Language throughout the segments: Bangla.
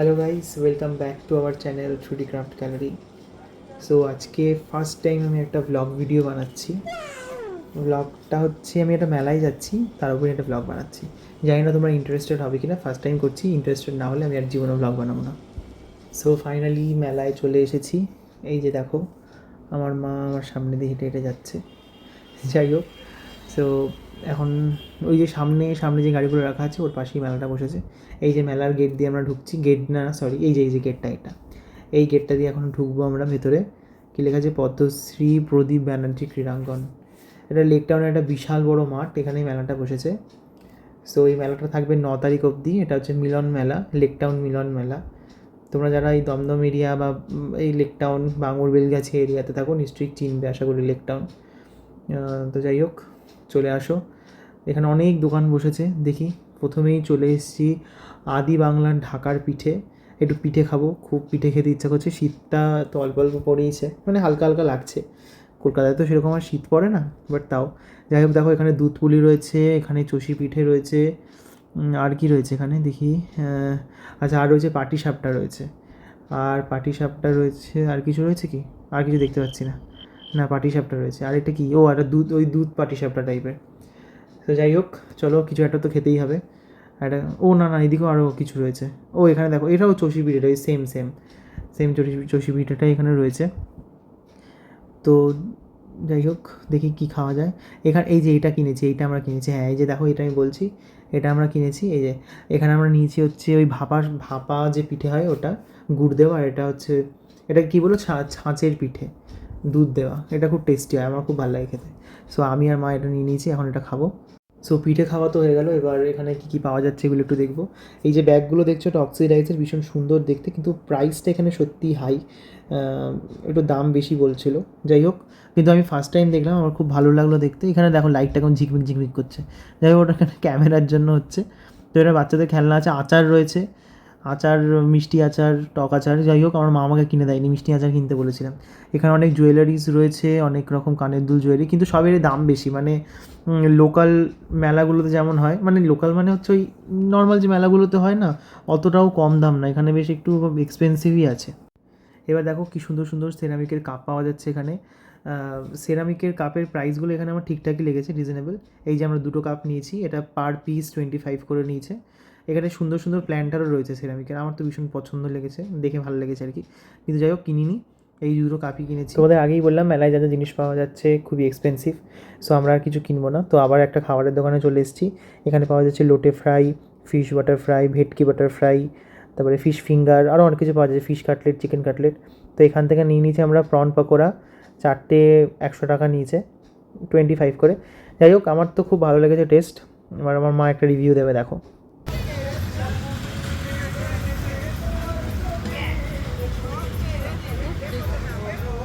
Hello guys welcome back to our channel Chhuti craft gallery so আজকে ফার্স্ট টাইম আমি একটা ব্লগ ভিডিও বানাচ্ছি। ব্লগটা হচ্ছে, আমি একটা মেলায় যাচ্ছি, তার উপরে একটা ব্লগ বানাচ্ছি। জানি না তোমরা ইন্টারেস্টেড হবে কিনা ফার্স্ট টাইম করছি ইন্টারেস্টেড না হলে আমি আর জীবনে ব্লগ বানাবো না। সো ফাইনালি মেলায় চলে এসেছি। এই যে দেখো, আমার মা আমার সামনে দিয়ে হেঁটে হেঁটে যাচ্ছে। যাই হোক সো এখন ওই যে সামনে সামনে যে গাড়িগুলো রাখা আছে, ওর পাশেই মেলাটা বসেছে। এই যে মেলার গেট দিয়ে আমরা ঢুকছি গেট না সরি এই যে এই যে গেটটা এটা। এই গেটটা দিয়ে এখন ঢুকবো আমরা ভেতরে। কী লেখা আছে? পদ্মশ্রী প্রদীপ ব্যানার্জি ক্রীড়াঙ্গন। এটা লেক টাউনের একটা বিশাল বড় মাঠ, এখানেই মেলাটা বসেছে। সো এই মেলাটা থাকবে ন তারিখ অবধি। এটা হচ্ছে মিলন মেলা লেক টাউন মিলন মেলা। তোমরা যারা এই দমদম এরিয়া বা এই লেক টাউন বাঙুর বেলগাছি এরিয়াতে থাকো, নিশ্চয়ই চিনবে, আশা করি লেক টাউন তো যাই হোক চলে আসো। এখানে অনেক দোকান বসেছে, দেখি। প্রথমেই চলে এসেছি আদি বাংলার ঢাকার পিঠে। একটু পিঠে খাব, খুব পিঠে খেতে ইচ্ছা করছে, শীতটা তো অল্প অল্প পড়েইছে মানে হালকা হালকা লাগছে। কলকাতায় তো সেরকম আর শীত পড়ে না বাট তাও। যাই হোক, দেখো, এখানে দুধ পুলি রয়েছে, এখানে চষি পিঠে রয়েছে আর কি রয়েছে এখানে, দেখি আচ্ছা আর রয়েছে পাটি সাপটা রয়েছে। আর পাটি সাপটা রয়েছে, আর কিছু রয়েছে কি? আর কিছু দেখতে পাচ্ছি না। না পাটি সাপটা রয়েছে। আর এটা কি? ও একটা দুধ, ওই দুধ পাটি সাপটা টাইপের তো যাই হোক, চলো, কিছু একটা তো খেতেই হবে। একটা ও, না না, এদিকেও আরও কিছু রয়েছে। ও, এখানে দেখো, এটাও চষি পিঠেটা সেম সেম সেম চষি চষি পিঠেটা এখানে রয়েছে। তো যাই হোক, দেখি কি খাওয়া যায়। এখানে, এই যে এটা কিনেছি, এইটা আমরা কিনেছি। হ্যাঁ এই যে দেখো এটা আমি বলছি। এটা আমরা কিনেছি, এই যে। এখানে আমরা নিয়েছি হচ্ছে ওই ভাপা ভাপা যে পিঠে হয় ওটা, গুড় দেওয়া, আর এটা হচ্ছে, এটা কী বলো? ছাঁচের পিঠে। দুধ দেওয়া। এটা খুব টেস্টি হয়, আমার খুব ভালো লাগে খেতে। সো আমি আর মা এটা নিয়ে নিয়েছি, এখন এটা খাব। সো পিঠে খাওয়া তো হয়ে গেল, এবার এখানে কী কী পাওয়া যাচ্ছে এগুলো একটু দেখব। এই যে ব্যাগগুলো দেখছ, এটা অক্সিডাইজের ভীষণ সুন্দর দেখতে, কিন্তু প্রাইসটা এখানে সত্যিই হাই একটু দাম বেশি বলছিল। যাই হোক, কিন্তু আমি ফার্স্ট টাইম দেখলাম, আমার খুব ভালো লাগল দেখতে। এখানে দেখো লাইটটা কেমন ঝিকমিক ঝিকমিক করছে। যাই হোক, ওটা ক্যামেরার জন্য হচ্ছে। তো এটা বাচ্চাদের খেলনা আছে, আচার রয়েছে। আচার, মিষ্টি আচার, টক আচার, যাই হোক, আমার মা আমাকে কিনে দেয়নি, মিষ্টি আচার কিনতে বলেছিলাম। এখানে অনেক জুয়েলারিজ রয়েছে, অনেক রকম কানের দুল জুয়েলারি কিন্তু সবেরই দাম বেশি। মানে লোকাল মেলাগুলোতে যেমন হয় মানে লোকাল মানে হচ্ছে ওই নর্মাল যে মেলাগুলোতে হয় না, অতটাও কম দাম না, এখানে বেশ একটু এক্সপেন্সিভই আছে। এবার দেখো কি সুন্দর সুন্দর সেরামিকের কাপ পাওয়া যাচ্ছে এখানে। সেরামিকের কাপের প্রাইসগুলো এখানে আমার ঠিকঠাকই লেগেছে রিজনেবল এই যে আমরা দুটো কাপ নিয়েছি, এটা পার পিস টোয়েন্টি ফাইভ করে নিয়েছে। এখানে সুন্দর সুন্দর প্ল্যান্টারও রয়েছে সেরামিকের আমার তো ভীষণ পছন্দ লেগেছে, দেখে ভালো লেগেছে আর কি। কিন্তু যাই হোক, কিনিনি। এই দুটো কাপই কিনেছি। তোমাদের আগেই বললাম, মেলায় যা যা জিনিস পাওয়া যাচ্ছে খুবই এক্সপেন্সিভ সো আমরা আর কিছু কিনবো না। তো আবার একটা খাবারের দোকানে চলে এসেছি। এখানে পাওয়া যাচ্ছে লোটে ফ্রাই ফিশ বাটার ফ্রাই ভেটকি বাটার ফ্রাই তারপরে ফিশ ফিঙ্গার আরও অনেক কিছু পাওয়া যাচ্ছে ফিশ কাটলেট চিকেন কাটলেট তো এখান থেকে নিয়ে নিয়েছি আমরা প্রন পকোড়া চারটে একশো টাকা নিয়েছে টোয়েন্টি ফাইভ করে। যাই হোক, আমার তো খুব ভালো লেগেছে টেস্ট এবার আমার মা একটা রিভিউ দেবে, দেখো।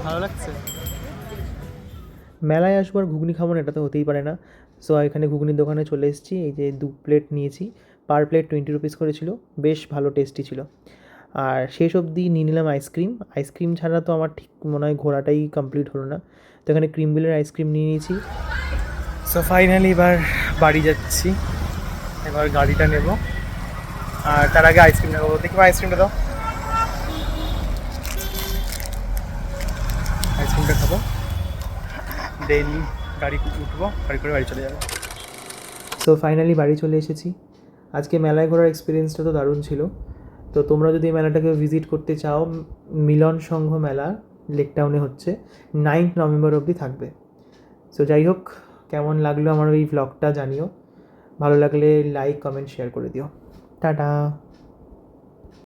ভালো লাগছে? মেলায় আসব আর ঘুগনি খাব না এটা তো হতেই পারে না। সো এখানে ঘুগনির দোকানে চলে এসেছি। এই যে দু প্লেট নিয়েছি। পার প্লেট টোয়েন্টি রুপিস করেছিল বেশ ভালো টেস্টি ছিল। আর শেষ অবধি নিয়ে নিলাম আইসক্রিম আইসক্রিম ছাড়া তো আমার ঠিক মনে হয় ঘোরাটাই কমপ্লিট হলো না। তো এখানে ক্রিম বিলের আইসক্রিম নিয়ে নিয়েছি। সো ফাইনালি এবার বাড়ি যাচ্ছি। এবার গাড়িটা নেব। আর তার আগে আইসক্রিম নেব। দেখি আইসক্রিমটা দাও। আইসক্রিমটা খাব দেন গাড়ি উঠবো, গাড়ি করে বাড়ি চলে যাব। সো ফাইনালি বাড়ি চলে এসেছি। আজকে মেলায় ঘোরার এক্সপিরিয়েন্সটা তো দারুণ ছিল। তো তোমরা যদি মেলাটাকে ভিজিট করতে চাও, মিলন সংঘ মেলা লেক টাউনে হচ্ছে নাইন্থ নভেম্বর অবধি থাকবে। সো যাই হোক, কেমন লাগল আমার এই ভ্লগটা জানিও। ভালো লাগলে লাইক কমেন্ট শেয়ার করে দিও। টাটা!